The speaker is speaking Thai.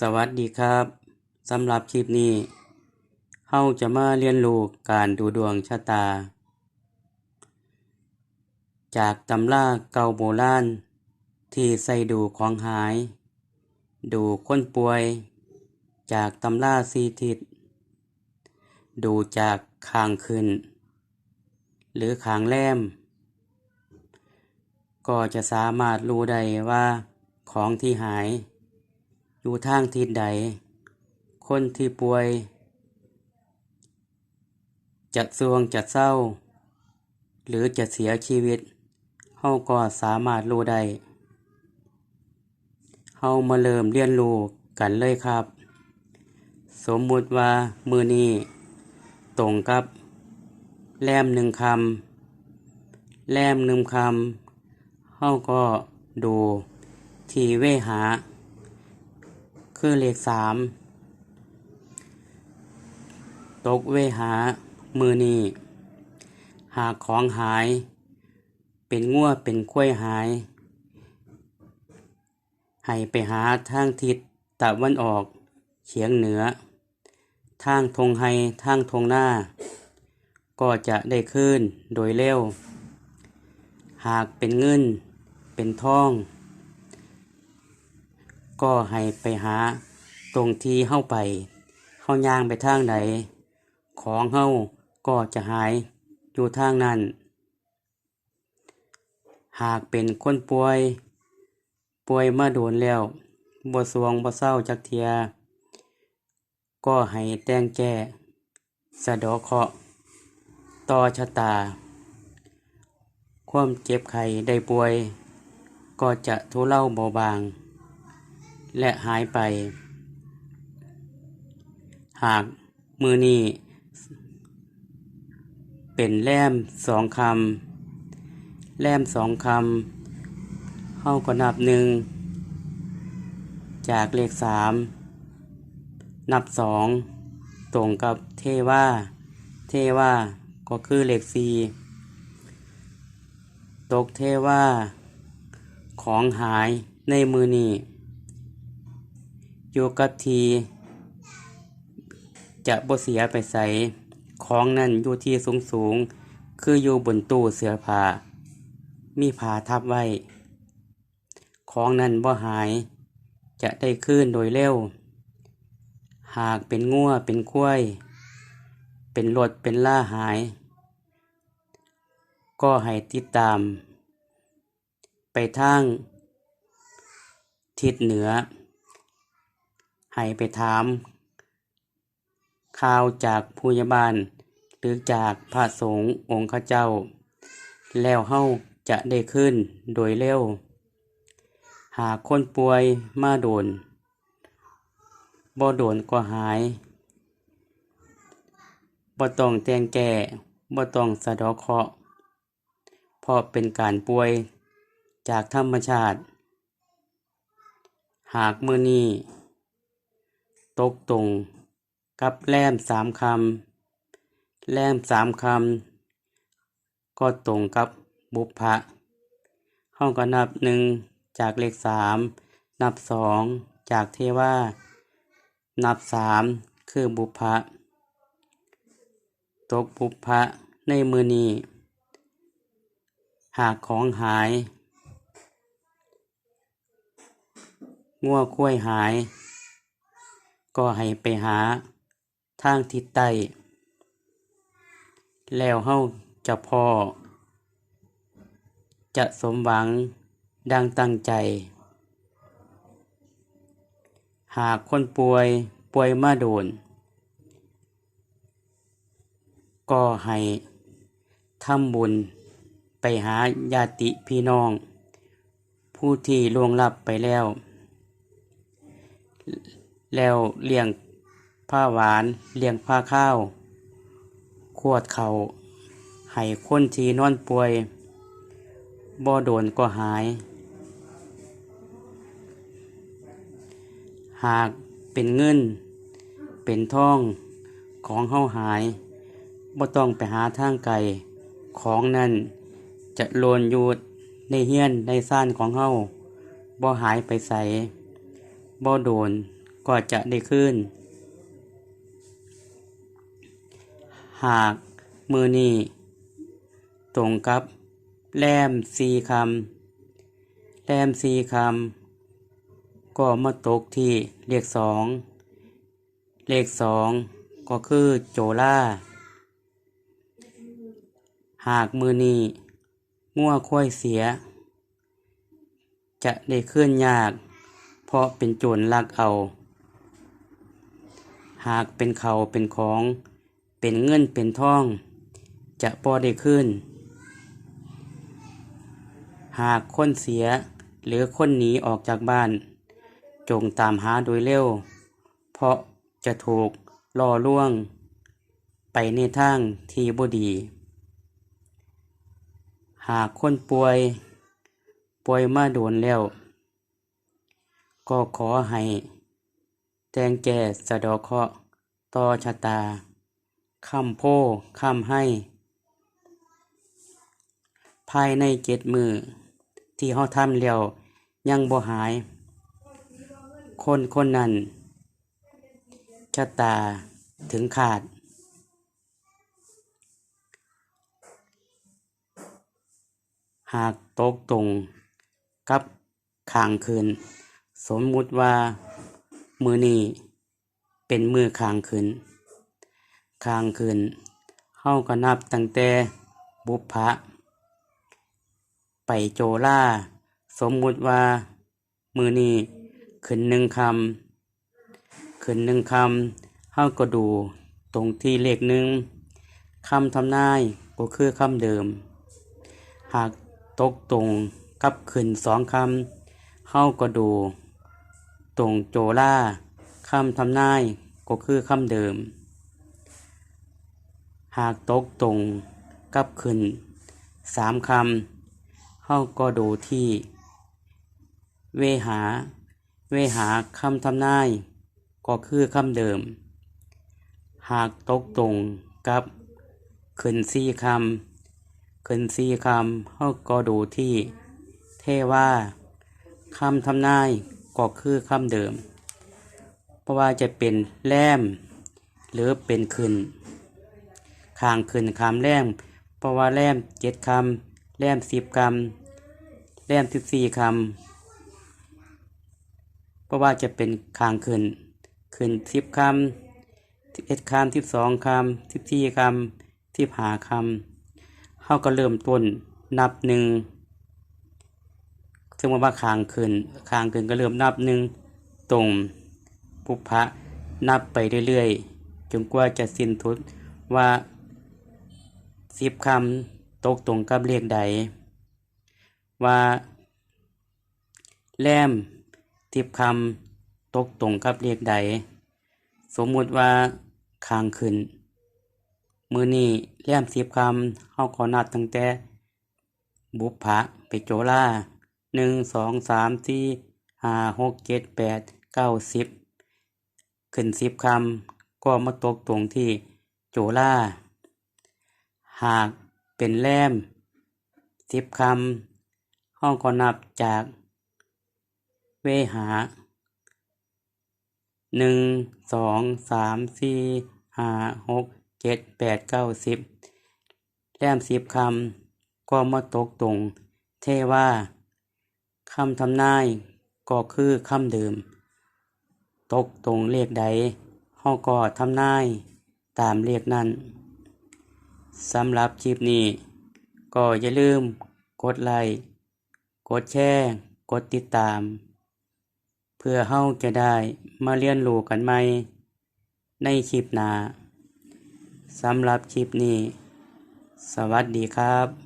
สวัสดีครับสำหรับคลิปนี้เฮาจะมาเรียนรู้การดูดวงชะตา จากตำราเก่าโบราณที่ใส่ดูของหาย ดูคนป่วย จากตำราสีทิศดูจากคางขึ้น หรือขางแรมก็จะสามารถรู้ได้ว่าของที่หาย อยู่ทางทิศใด คนที่ป่วยจะซวงจะเศร้า หรือจะเสียชีวิตเฮาก็สามารถรู้ได้เฮามาเริ่มเรียนรู้กันเลยครับ สมมุติว่ามือนี้ตรงกับแลมหนึ่งคำแลมหนึ่งคำเฮาก็ดูทีเวหา คือเลขสามตกเวหา มือนีหากของหาย เป็นงัวเป็นกล้วยหาย ให้ไปหาทางทิศตะวันออกเฉียงเหนือ ทางทงไฮทางทงหน้า ก็จะได้ขึ้นโดยเร็ว หากเป็นเงิน เป็นทอง ก็ให้ไปหาตรงที่เข้าไปเข้าย่างไปทางใดของเฮาก็จะหายอยู่ทางนั้น หากเป็นคนป่วย ป่วยมาโดนแล้วบ่สวงบ่เศร้าจักเทีย ก็ให้แต่งแก้สะดอเคาะต่อชะตา ความเจ็บไข้ได้ป่วย ก็จะทุเลาเบาบาง และหายไป หากมือนี้ เป็นแล่มสองคำแล่มสองคำเฮาก็นับหนึ่ง จากเลขสามนับสองตรงกับเทว่า เทว่าก็คือเลขสี่ตกเทว่า ของหายในมือนี้ อยู่กับทีจะบ่เสียไปใส่ของนั่นอยู่ที่สูงสูง คืออยู่บนตู้เสื้อผ้า มีผ้าทับไว้ ของนั่นบ่หาย จะได้คืนโดยเร็ว หากเป็นงัวเป็นควย เป็นรถเป็นล่าหาย ก็ให้ติดตาม ไปทาง ทิศเหนือ ให้ไปถาม ข่าวจากผู้ยาบาล หรือจากพระสงฆ์องค์ข้าเจ้า แล้วเฮาจะได้ขึ้นโดยเร็ว หากคนป่วยมาโดน บ่โดนก็หาย บ่ต้องแต่งแก่บ่ต้องสะดอกเคราะห์เพราะเป็นการป่วยจากธรรมชาติ หากมือนี้ ตกตรงกับแลมสามคำแลมสามคำก็ตรงกับบุพพะเฮาก็นับหนึ่งจากเลขสามนับสองจากเทว่า นับสามคือบุพะตกบุพะในมือนี้ หากของหาย งัวคุ้ยหาย ก็ให้ไปหาทางทิศใต้แล้วเฮาจะพอ จะสมหวังดังตั้งใจ หากคนป่วยป่วยมาโดน ก็ให้ทำบุญไปหาญาติพี่น้อง ผู้ที่ล่วงลับไปแล้ว แล้วเลี้ยงผ้าหวาน เลี้ยงผ้าข้าว ขวดเขาให้คนที่นอนป่วย บ่โดนก็หาย หากเป็นเงิน เป็นทอง ของเฮาหาย บ่ต้องไปหาทางไกล ของนั้นจะโลนอยู่ในเฮียนในซ่านของเฮาบ่หายไปใสบ่โดน ก็จะได้ขึ้น หากมือนี้ตรงกับแรมสี่คำแรมสี่คำก็มาตกที่เลขสองเลขสองก็คือโจล่า หากมือนี้งัวควายเสีย จะได้เคลื่อนยาก เพราะเป็นโจรลักเอา หากเป็นเขาเป็นของ เป็นเงินเป็นทอง จะพอได้ขึ้น หากคนเสียหรือคนหนีออกจากบ้าน จงตามหาโดยเร็ว เพราะจะถูกล่อล่วง ไปในทางที่บ่ดี หากคนป่วย ป่วยมาโดนแล้ว ก็ขอให้ แตงแก่สะดอเคาะต่อชะตาคำโพคำให้ ภายในเจ็ดมือ ที่เขาทำแล้วยังบ่หาย คนคนนั้นชะตาถึงขาด หากตกตรงกับขางคืน สมมุติว่า มือนี้เป็นมือขางคืนขางคืนเฮาก็นับตั้งแต่บุพพะไปโจล่า สมมุติว่า มือนี้ขึ้นหนึ่งคำขึ้นหนึ่งคำเฮาก็ดูตรงที่เลขหนึ่งคำทำนายก็คือคำเดิม หากตกตรงกับขึ้นสองคำเฮาก็ดู ตรงโจล่าคำทำนายก็คือคำเดิม หากตกตรงกับขึ้นสามคำเฮาก็ดูที่ เวหา เวหาคำทำนายก็คือคำเดิม หากตกตรงกับขึ้นสี่คำขึ้นสี่คำเฮาก็ดูที่ เทว่าคำทำนาย ก็คือคำเดิม เพราะว่าจะเป็นแรมหรือเป็นขึ้นคางขึ้นคำแรมเพราะว่าแรมเจ็ดคำแรมสิบคำแรมสิบสี่คำเพราะว่าจะเป็นคางขึ้นขึ้นสิบคำสิบเอ็ดคำสิบสองคำสิบสี่คำสิบห้าคำเขาก็เริ่มต้นนับหนึ่ง ซึ่งว่าคางขึ้นคางขึ้นก็เริ่มนับหนึ่งตรงปุพะนับไปเรื่อยๆ จนกว่าจะสิ้นทุดว่าสิบคำตกตรงกับเลขใด ว่าแรมสิบคำตกตรงกับเลขใด สมมุติว่าคางขึ้น มือนี้แรมสิบคำเขาขอนัดตั้งแต่บุพพะไปโจล่า หนึ่งสองสามสี่ห้าหกเจ็ดแปดเก้าสิบขึ้นสิบคำก็มาตกตรงที่โจล่า หากเป็นแรมสิบคำห้องก็นับจากเวหาหนึ่งสองสามสี่ห้าหกเจ็ดแปดเก้าสิบแรมสิบคำก็มาตกตรงเทว่า คำทำนายก็คือคำเดิม ตกตรงเลขใดห้องก็ทำนายตามเลขนั้นสำหรับคลิปนี้ ก็อย่าลืมกดไลค์กดแชร์กดติดตาม เพื่อเฮาจะได้มาเรียนรู้กันใหม่ในคลิปหน้าสำหรับคลิปนี้ สวัสดีครับ